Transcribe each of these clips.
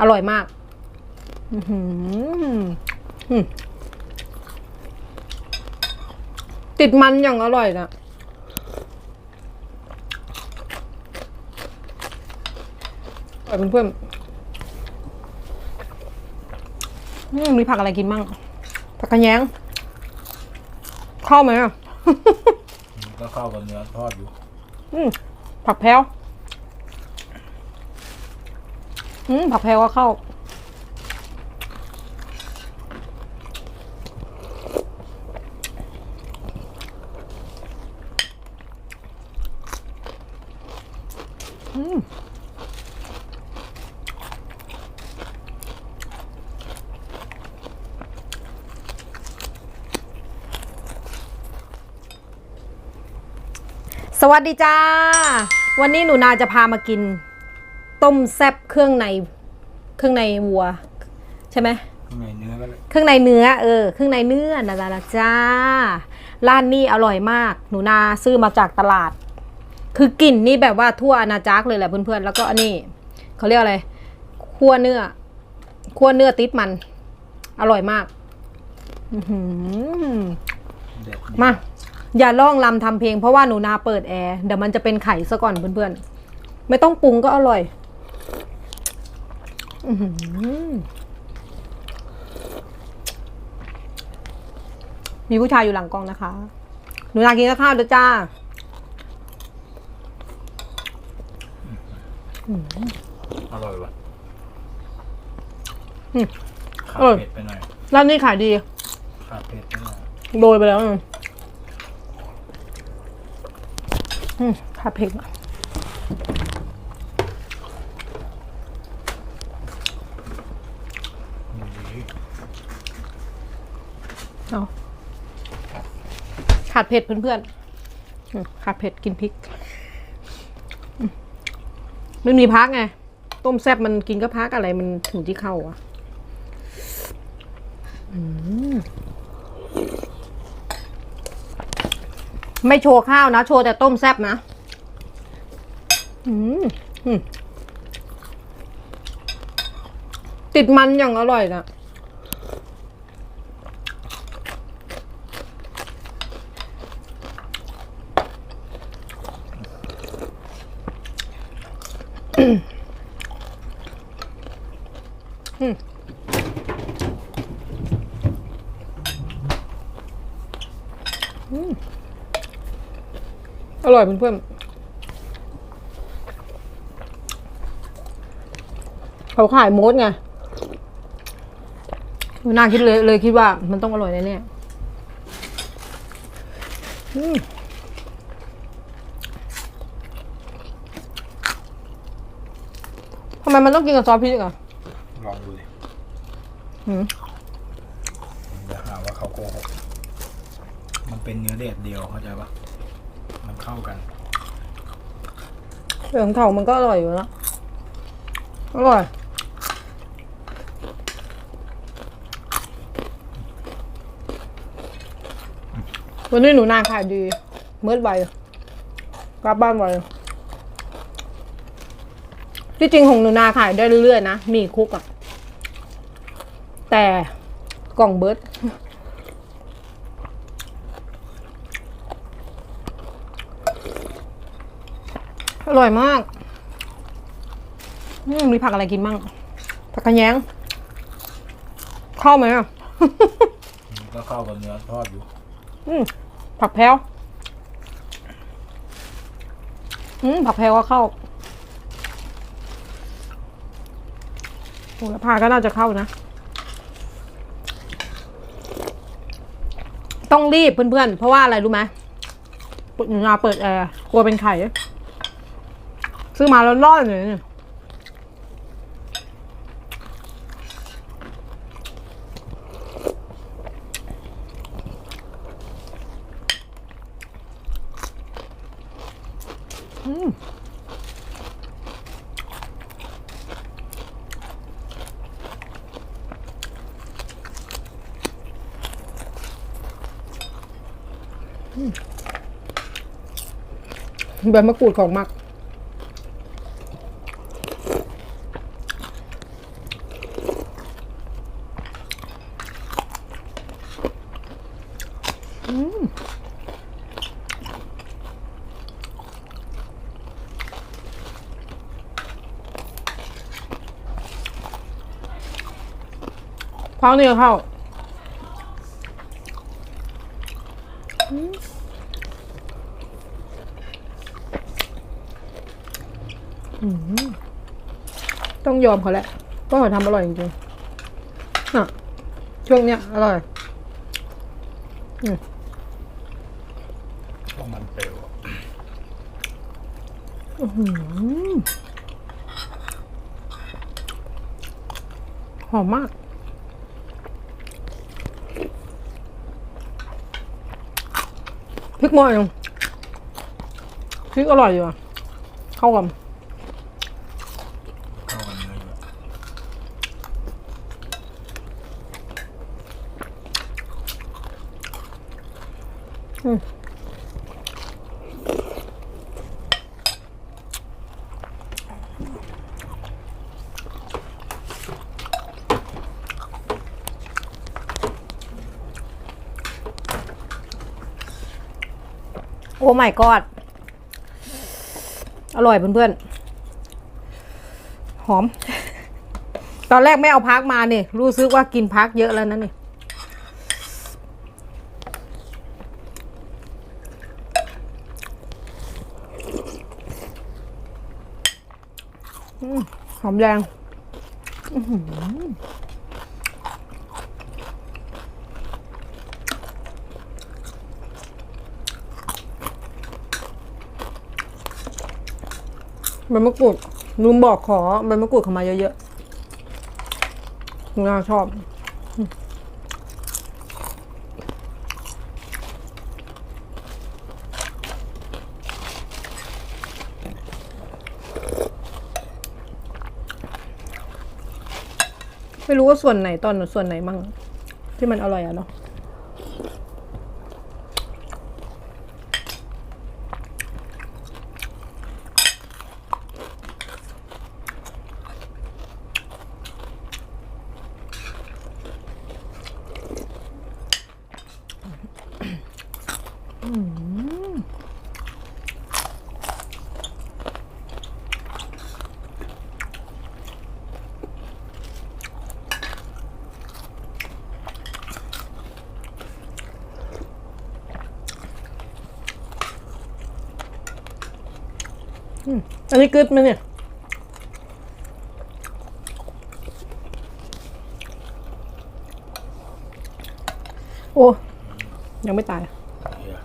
อร่อยมากอือหืออืมติดมันอย่างอร่อยนะอร่อยเพื่อนๆอืมมีผักอะไรกินบ้าง ผักกระแยง เข้าไหมอะ ก็เข้ากับเนื้อทอดอยู่อืมผักแพรว อืมผักแพรวก็เข้า อืมสวัสดีจ้า วันนี้หนูนาจะพามากิน ต้มแซบเครื่องในเครื่องในวัว ใช่ไหมข้างในเนื้อก็เลยเครื่องในเนื้อเออเครื่องในเนื้อนะจ๊ะนะจ้าร้านนี้อร่อยมาก หนูนาซื้อมาจากตลาด คือกลิ่นนี่แบบว่าทั่วอาณาจักรเลยแหละเพื่อนๆแล้วก็อันนี้เขาเรียกอะไรคั่วเนื้อคั่วเนื้อติดมัน อร่อยมากอื้อหือเด็ดมา อย่าล่องลำทำเพลงเพราะว่าหนูนาเปิดแอร์เดี๋ยวมันจะเป็นไข่ซะก่อนเพื่อนๆ ไม่ต้องปรุงก็อร่อยอื้อหือ มีผู้ชายอยู่หลังกล้องนะคะ หนูนากินข้าวเด้อจ้าอร่อยว่ะอืมขาเออเผ็ดไปหน่อยร้านนี้ขายดี ขาเผ็ดไปหน่อยโดยไปแล้วนะอืมผัดเผ็ดอะ นี่ เอา ขาดเผ็ดเพื่อนๆอืมขาดเผ็ดกินพริกอืมมันมีพักไง ต้มแซ่บมันกินก็พักอะไรมันถึงที่เข้าอะอืมไม่โชว์ข้าวนะ โชว์แต่ต้มแซ่บนะ อืมอืมติดมันอย่างอร่อยนะ อร่อยเพื่อนๆเขาขายมดไงน่าคิดเลยเลยคิดว่ามันต้องอร่อยแน่ๆอืมทำไมมันต้องกินกับซอสพริกอะลองดูดิ หืม อย่าหาว่าเขาโกหกมัน เป็นเนื้อเด็ดเดียวเข้าใจปะมันเข้ากัน เหลืองเถามันก็อร่อยอยู่แล้วอร่อยวันนี้หนูนาขายดีเมื่อไวกลับบ้านไวที่จริงของหนูนาขายได้เรื่อยๆนะ มีคุกอะแต่กล่องเบิร์ด อร่อยมากอืมมีผักอะไรกินบ้าง ผักกระแยงเข้าไหมอะ ก็เข้ากับเนื้อทอดอยู่อืมผักแพรวอืมผักแพรวก็เข้าโหระพาก็น่าจะเข้านะ ต้องรีบเพื่อนๆ เพราะว่าอะไรรู้ไหมหนูนาเปิดแอร์กลัวเป็นไข่ ซื้อมาแล้วร้อนเลยเนี่ยใบมะกรูดของมัก อืม พักนี่ก็เข้าอืมอืมต้องยอมเขาแหละก็เขาทำอร่อยจริงๆอะช่วงเนี้ยอร่อยพวกมันเปลวอะหอมมาก พริกหม้อยังพริกอร่อยอยู่อะเข้ากันเข้ากันเนื้ออยู่อะ โอ้ my god อร่อยเพื่อนๆ หอม ตอนแรกไม่เอาพักมาเนี่ยรู้สึกว่ากินพักเยอะแล้วนะนี่หอมแดงอื้อหือ ใบมะกรูดลุงบอกขอใบมะกรูดเข้ามาเยอะๆลุงน่าชอบ ไม่รู้ว่าส่วนไหนตอนส่วนไหนมั่งที่มันอร่อยอะเนาะ อันนี้กึดไหมเนี่ยโอ้ยังไม่ตายเหี้ย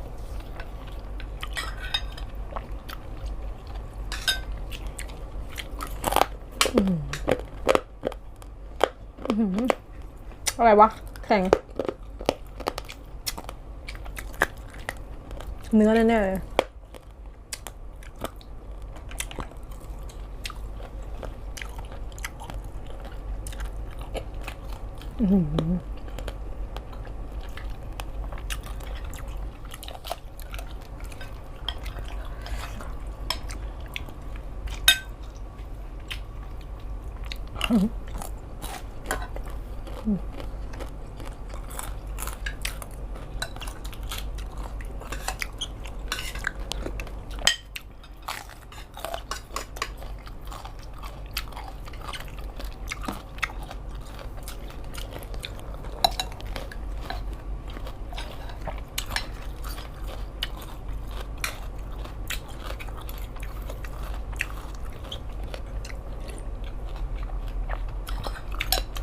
อะไรวะ แข็ง เนื้อแน่ๆเลย อื้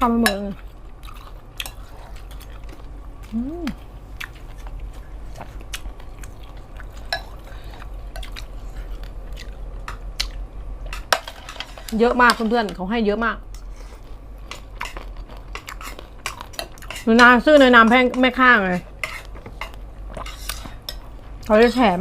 ทำไปหมดเยอืมเยอะมากเพื่อนๆเขาให้เยอะมากหนูนาซื้อในนามแพงแม่ข้างเลยเขาจะแถม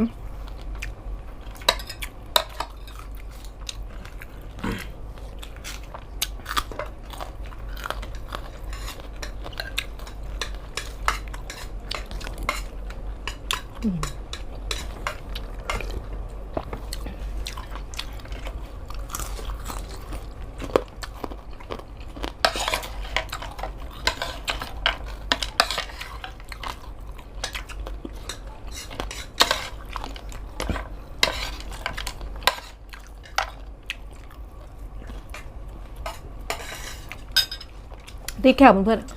ที่แคบเพื่อนๆ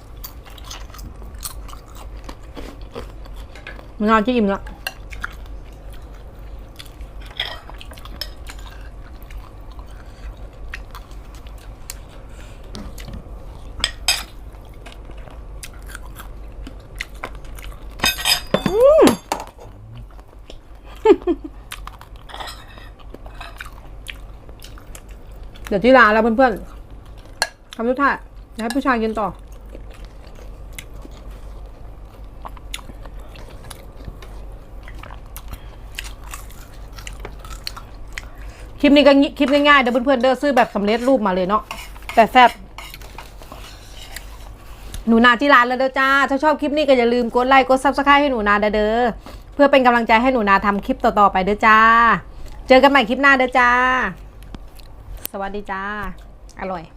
มันนอนจะอิ่มล้วอืมเดี๋ยวที่ลาแล้วเพื่อนๆทำทุกท่ายเดี๋ย ให้ผู้ชายกินต่อ คลิปนี้ก็คลิปง่ายๆเดี๋ยวเพื่อนๆเด้อซื้อแบบสำเร็จรูปมาเลยเนาะแต่แซ่บหนูนาที่ร้านแล้วเด้อจ้า ถ้าชอบคลิปนี้ก็อย่าลืมกดไลค์กดซับสไครต์ให้หนูนาเด้อเพื่อเป็นกำลังใจให้หนูนาทำคลิปต่อๆไปเด้อจ้า เจอกันใหม่คลิปหน้าเด้อจ้า สวัสดีจ้า อร่อย